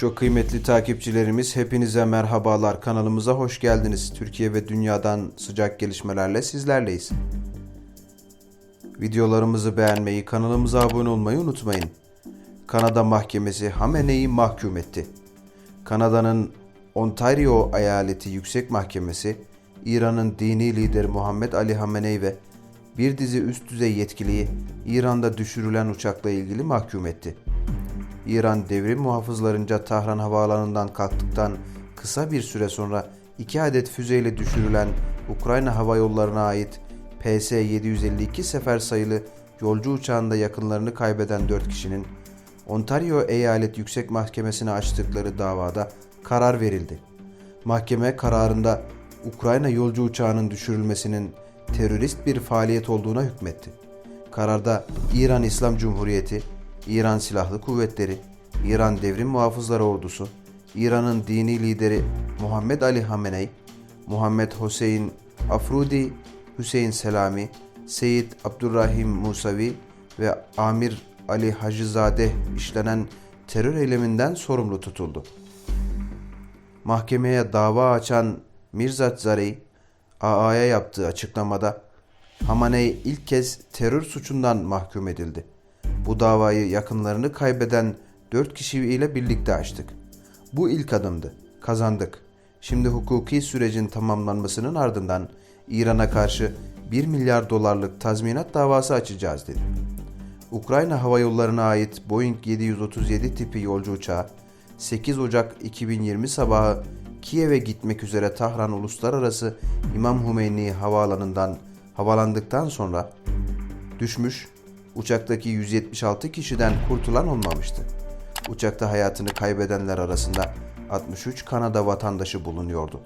Çok kıymetli takipçilerimiz hepinize merhabalar. Kanalımıza hoş geldiniz. Türkiye ve dünyadan sıcak gelişmelerle sizlerleyiz. Videolarımızı beğenmeyi, kanalımıza abone olmayı unutmayın. Kanada Mahkemesi Hamene'yi mahkum etti. Kanada'nın Ontario Eyaleti Yüksek Mahkemesi, İran'ın dini lideri Muhammed Ali Hamenei ve bir dizi üst düzey yetkiliyi İran'da düşürülen uçakla ilgili mahkum etti. İran devrim muhafızlarınca Tahran havaalanından kalktıktan kısa bir süre sonra iki adet füzeyle düşürülen Ukrayna Hava Yolları'na ait PS-752 sefer sayılı yolcu uçağında yakınlarını kaybeden 4 kişinin Ontario Eyalet Yüksek Mahkemesi'ne açtıkları davada karar verildi. Mahkeme kararında Ukrayna yolcu uçağının düşürülmesinin terörist bir faaliyet olduğuna hükmetti. Kararda İran İslam Cumhuriyeti, İran Silahlı Kuvvetleri, İran Devrim Muhafızları Ordusu, İran'ın dini lideri Muhammed Ali Hamenei, Muhammed Hüseyin Afrudi, Hüseyin Selami, Seyyid Abdurrahim Musavi ve Amir Ali Hacızade işlenen terör eyleminden sorumlu tutuldu. Mahkemeye dava açan Mirzat Zarey, AA'ya yaptığı açıklamada Hamaney ilk kez terör suçundan mahkum edildi. Bu davayı yakınlarını kaybeden 4 kişiyle birlikte açtık. Bu ilk adımdı. Kazandık. Şimdi hukuki sürecin tamamlanmasının ardından İran'a karşı 1 milyar dolarlık tazminat davası açacağız dedi. Ukrayna Hava Yolları'na ait Boeing 737 tipi yolcu uçağı 8 Ocak 2020 sabahı Kiev'e gitmek üzere Tahran Uluslararası İmam Hümeyni Havaalanı'ndan havalandıktan sonra düşmüş, uçaktaki 176 kişiden kurtulan olmamıştı. Uçakta hayatını kaybedenler arasında 63 Kanada vatandaşı bulunuyordu.